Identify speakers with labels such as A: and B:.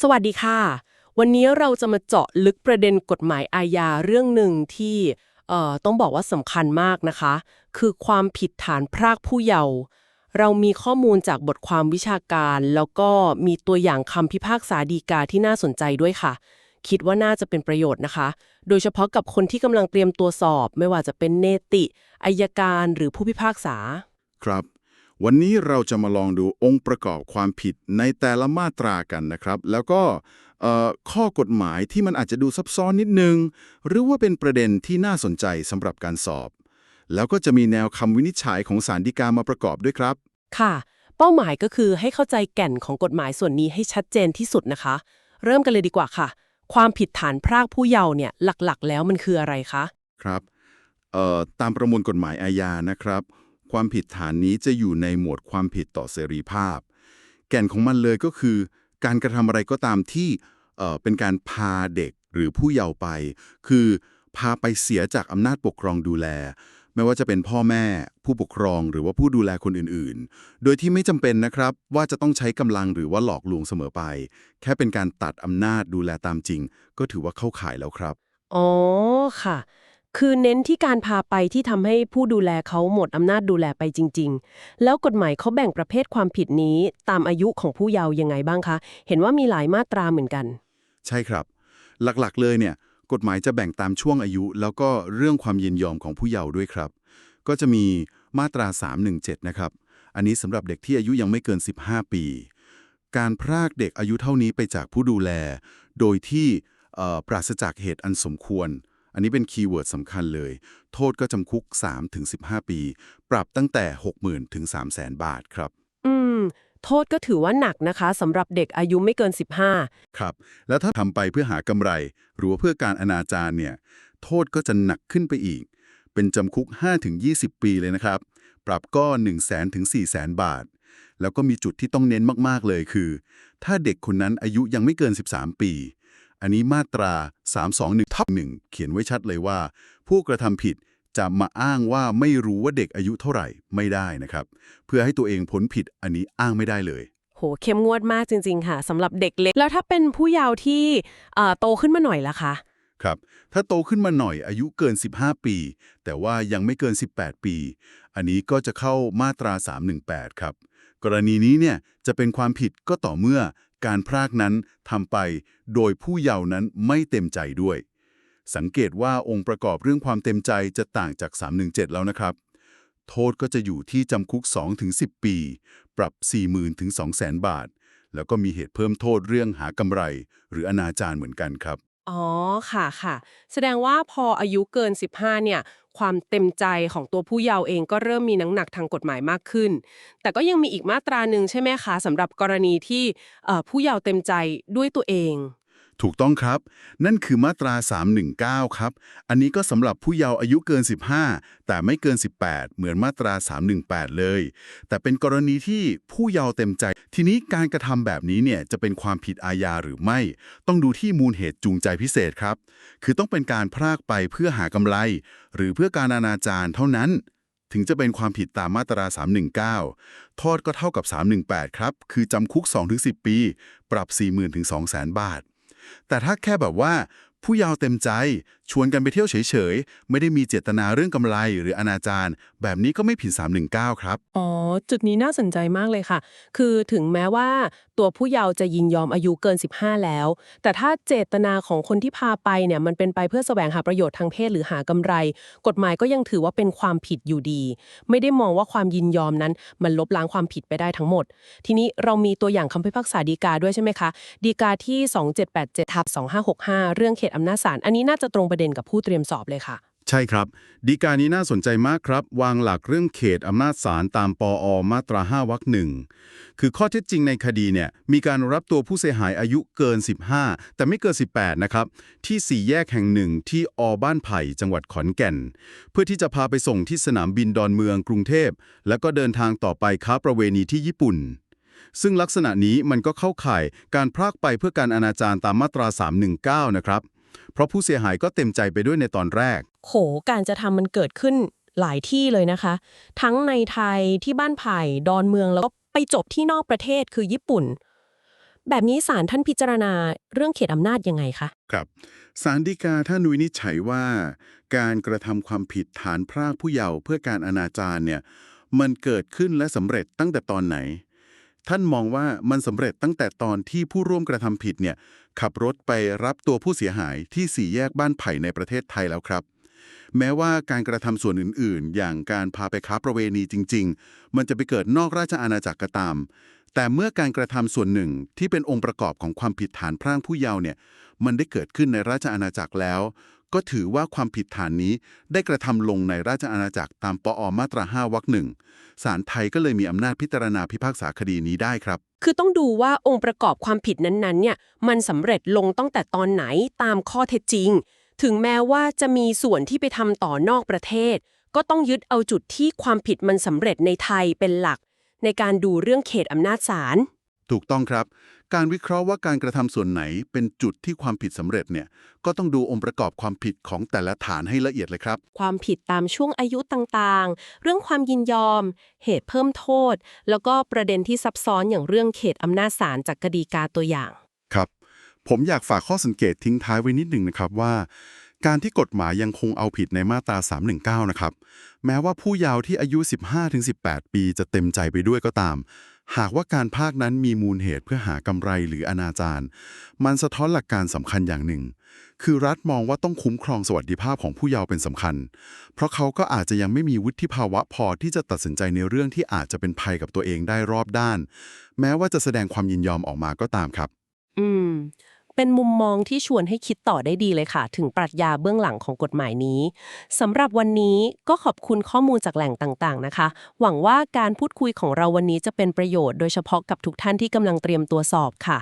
A: สวัสดีค่ะ วันนี้เราจะมาเจาะลึกประเด็นกฎหมายอาญาเรื่องหนึ่งที่เอ่อต้องบอกว่าสำคัญมากนะคะ คือความผิดฐานพรากผู้เยาว์เรามีข้อมูลจากบทความวิชาการ แล้วก็มีตัวอย่างคำพิพากษาดีกาที่น่าสนใจด้วยค่ะ คิดว่าน่าจะเป็นประโยชน์นะคะ โดยเฉพาะกับคนที่กำลังเตรียมตัวสอบ ไม่ว่าจะเป็นเนติอายการหรือผู้พิพากษา
B: ครับ วันนี้เราจะมาลองดูองค์ประกอบความผิดในแต่ละมาตรากันนะครับ แล้วก็เอ่อข้อกฎหมายที่มันอาจจะดูซับซ้อนนิดนึง หรือว่าเป็นประเด็นที่น่าสนใจสำหรับการสอบ แล้วก็จะมีแนวคำวินิจฉัยของศาลฎีกามาประกอบด้วยครับ
A: ค่ะ เป้าหมายก็คือให้เข้าใจแก่นของกฎหมายส่วนนี้ให้ชัดเจนที่สุดนะคะ เริ่มกันเลยดีกว่าค่ะ ความผิดฐานพรากผู้เยาว์เนี่ยหลักๆ แล้วมันคืออะไรคะ
B: ครับเอ่อตามประมวลกฎหมายอาญานะครับ ความผิดฐานนี้จะอยู่ในหมวดความผิดต่อเสรีภาพ แก่นของมันเลยก็คือ การกระทำอะไรก็ตามที่เป็นการพาเด็กหรือผู้เยาว์ไป คือพาไปเสียจากอำนาจปกครองดูแล ไม่ว่าจะเป็นพ่อแม่ ผู้ปกครองหรือว่าผู้ดูแลคนอื่นๆ โดยที่ไม่จำเป็นนะครับ ว่าจะต้องใช้กำลังหรือว่าหลอกลวงเสมอไป แค่เป็นการตัดอำนาจดูแลตามจริง ก็ถือว่าเข้าข่ายแล้วครับ
A: อ๋อค่ะ คือเน้นที่การพาไปที่ทำให้ผู้ดูแลเขาหมดอำนาจดูแลไปจริง ๆ แล้วกฎหมายเขาแบ่งประเภทความผิดนี้ตามอายุของผู้เยาว์ยังไงบ้างคะ เห็นว่ามีหลายมาตราเหมือนกัน
B: ใช่ครับ หลักๆ เลยเนี่ยกฎหมายจะแบ่งตามช่วงอายุ แล้วก็เรื่องความยินยอมของผู้เยาว์ด้วยครับ ก็จะมีมาตรา 317 นะครับ อันนี้สำหรับเด็กที่อายุยังไม่เกิน 15 ปี การพรากเด็กอายุเท่านี้ไปจากผู้ดูแล โดยที่ปราศจากเหตุอันสมควร อันนี้เป็นคีย์เวิร์ดสำคัญเลย โทษก็จำคุก 3-15 ปี ปรับตั้งแต่ 60,000 ถึง 300,000 บาทครับ
A: อืม โทษก็ถือว่าหนักนะคะสำหรับเด็กอายุไม่เกิน 15
B: ครับ แล้วถ้าทำไปเพื่อหากำไร หรือว่าเพื่อการอนาจารเนี่ย โทษก็จะหนักขึ้นไปอีก เป็นจำคุก 5-20 ปีเลยนะครับ ปรับก็ 1 0 0 0 0 0ถึง4 0 0 0 0 บาท แล้วก็มีจุดที่ต้องเน้นมากๆเลยคือ ถ้าเด็กคนนั้นอายุยังไม่เกิน 13 ปี อันนี้มาตรา 321ทับ1เขียนไว้ชัดเลยว่า ผู้กระทำผิดจะมาอ้างว่าไม่รู้ว่าเด็กอายุเท่าไหร่ไม่ได้นะครับ เพื่อให้ตัวเองพ้นผิดอันนี้อ้างไม่ได้เลย
A: โหเข้มงวดมากจริง ๆ ค่ะสำหรับเด็กเล็ก แล้วถ้าเป็นผู้เยาว์ที่เอ่อโตขึ้นมาหน่อยล่ะคะ
B: ครับถ้าโตขึ้นมาหน่อยอายุเกิน 15 ปี แต่ว่ายังไม่เกิน 18 ปี อันนี้ก็จะเข้ามาตรา 318 ครับ กรณีนี้เนี่ยจะเป็นความผิดก็ต่อเมื่อ การพรากนั้นทำไปโดยผู้เยาว์นั้นไม่เต็มใจด้วย สังเกตว่าองค์ประกอบเรื่องความเต็มใจจะต่างจาก 317 แล้วนะครับ โทษก็จะอยู่ที่จำคุก 2-10 ปี ปรับ 40,000ถึง200,000 บาท แล้วก็มีเหตุเพิ่มโทษเรื่องหากำไร หรืออนาจารเหมือนกันครับ
A: อ๋อ ค่ะค่ะ แสดงว่าพออายุเกิน 15 เนี่ย ความเต็มใจของตัวผู้เยาว์เองก็เริ่มมีน้ำหนักทางกฎหมายมากขึ้น แต่ก็ยังมีอีกมาตราหนึ่งใช่ไหมคะสำหรับกรณีที่ผู้เยาว์เต็มใจด้วยตัวเอง
B: ถูกต้องครับ นั่นคือมาตรา 319 ครับ อันนี้ก็สำหรับผู้เยาว์อายุเกิน 15 แต่ไม่เกิน 18 เหมือนมาตรา 318 เลย แต่เป็นกรณีที่ผู้เยาว์เต็มใจ ทีนี้การกระทำแบบนี้เนี่ยจะเป็นความผิดอาญาหรือไม่ ต้องดูที่มูลเหตุจูงใจพิเศษครับ คือต้องเป็นการพรากไปเพื่อหากำไร หรือเพื่อการอนาจารเท่านั้น ถึงจะเป็นความผิดตามมาตรา 319 โทษก็เท่ากับ 318 ครับ คือจำคุก 2-10 ปี ปรับ 40,000ถึง200,000 บาท แต่ถ้าแค่แบบว่า ผู้เยาว์เต็มใจ ชวนกันไปเที่ยวเฉยๆ ไม่ได้มีเจตนาเรื่องกำไรหรืออนาจารแบบนี้ก็ไม่ผิด 319 ครับ
A: อ๋อ จุดนี้น่าสนใจมากเลยค่ะ คือถึงแม้ว่า ตัวผู้เยาว์จะยินยอมอายุเกิน 15 แล้ว แต่ถ้าเจตนาของคนที่พาไปเนี่ยมันเป็นไปเพื่อแสวงหาประโยชน์ทางเพศหรือหากำไร กฎหมายก็ยังถือว่าเป็นความผิดอยู่ดี ไม่ได้มองว่าความยินยอมนั้น มันลบล้างความผิดไปได้ทั้งหมด ทีนี้เรามีตัวอย่างคำพิพากษาฎีกาด้วยใช่ไหมคะฎีกาที่ 2787ทับ2565 เรื่องเขตอำนาจศาลอันนี้น่าจะตรงประเด็นกับผู้เตรียมสอบเลยค่ะ
B: ช่ครับ ดีกานี้น่าสนใจมากครับ วางหลักเรื่องเขตอำนาจศาลตามปอมาตรา5วรรคหนึ่งคือข้อเท็จจริงในคดีเนี่ยมีการรับตัวผู้เสียหายอายุเกิน 15 แต่ไม่เกิน 18 นะครับ ที่สี่แยกแห่งหนึ่งที่อบ้านไผ่จังหวัดขอนแก่น เพื่อที่จะพาไปส่งที่สนามบินดอนเมืองกรุงเทพ แล้วก็เดินทางต่อไปค้าประเวณีที่ญี่ปุ่นซึ่งลักษณะนี้มันก็เข้าข่ายการพรากไปเพื่อการอนาจารตามมาตรา 319 นะครับ เพราะผู้เสียหายก็เต็มใจไปด้วยในตอนแรก
A: โห การจะทำมันเกิดขึ้นหลายที่เลยนะคะ ทั้งในไทยที่บ้านไผ่ดอนเมืองแล้วก็ไปจบที่นอกประเทศคือญี่ปุ่น
C: แบบนี้ศาลท่านพิจารณาเรื่องเขตอำนาจยังไงคะ
B: ครับสารดีกาท่านวินิจฉัยว่า การกระทำความผิดฐานพรากผู้เยาว์เพื่อการอนาจารเนี่ยมันเกิดขึ้นและสำเร็จตั้งแต่ตอนไหน ท่านมองว่ามันสำเร็จตั้งแต่ตอนที่ผู้ร่วมกระทำผิดเนี่ยขับรถไปรับตัวผู้เสียหายที่สี่แยกบ้านไผ่ในประเทศไทยแล้วครับ แม้ว่าการกระทำส่วนอื่น ๆ อย่างการพาไปค้าประเวณีจริง ๆ มันจะไปเกิดนอกราชอาณาจักรก็ตาม แต่เมื่อการกระทำส่วนหนึ่งที่เป็นองค์ประกอบของความผิดฐานพร่างผู้เยาว์เนี่ยมันได้เกิดขึ้นในราชอาณาจักรแล้ว ก็ถือว่าความผิดฐานนี้ได้กระทำลงในราชอาณาจักรตามปอมาตรา5วรรคหนึ่งศาลไทยก็เลยมีอำนาจพิจารณาพิพากษาคดีนี้ได้ครับ
A: คือต้องดูว่าองค์ประกอบความผิดนั้นๆเนี่ยมันสำเร็จลงตั้งแต่ตอนไหนตามข้อเท็จจริง ถึงแม้ว่าจะมีส่วนที่ไปทำต่อนอกประเทศ ก็ต้องยึดเอาจุดที่ความผิดมันสำเร็จในไทยเป็นหลัก ในการดูเรื่องเขตอำนาจศาล
B: ถูกต้องครับ การวิเคราะห์ว่าการกระทำส่วนไหนเป็นจุดที่ความผิดสำเร็จเนี่ยก็ต้องดูองค์ประกอบความผิดของแต่ละฐานให้ละเอียดเลยครับ
C: ความผิดตามช่วงอายุต่างๆ เรื่องความยินยอม เหตุเพิ่มโทษ แล้วก็ประเด็นที่ซับซ้อนอย่างเรื่องเขตอำนาจศาลจากคดีกาตัวอย่าง
B: ครับ ผมอยากฝากข้อสังเกตทิ้งท้ายไว้นิดหนึ่งนะครับว่า การที่กฎหมายยังคงเอาผิดในมาตรา 319 นะครับ แม้ว่าผู้เยาว์ที่อายุ 15-18 ปีจะเต็มใจไปด้วยก็ตาม หากว่าการภาคนั้นมีมูลเหตุเพื่อหากำไรหรืออนาจารมันสะท้อนหลักการสำคัญอย่างหนึ่ง คือรัฐมองว่าต้องคุ้มครองสวัสดิภาพของผู้เยาว์เป็นสำคัญ เพราะเขาก็อาจจะยังไม่มีวุฒิภาวะพอที่จะตัดสินใจในเรื่องที่อาจจะเป็นภัยกับตัวเองได้รอบด้าน แม้ว่าจะแสดงความยินยอมออกมาก็ตามครับ
C: อืม เป็นมุมมองที่ชวนให้คิดต่อได้ดีเลยค่ะ ถึงปรัชญาเบื้องหลังของกฎหมายนี้สำหรับวันนี้ก็ขอบคุณข้อมูลจากแหล่งต่างๆนะคะ หวังว่าการพูดคุยของเราวันนี้จะเป็นประโยชน์โดยเฉพาะกับทุกท่านที่กำลังเตรียมตัวสอบค่ะ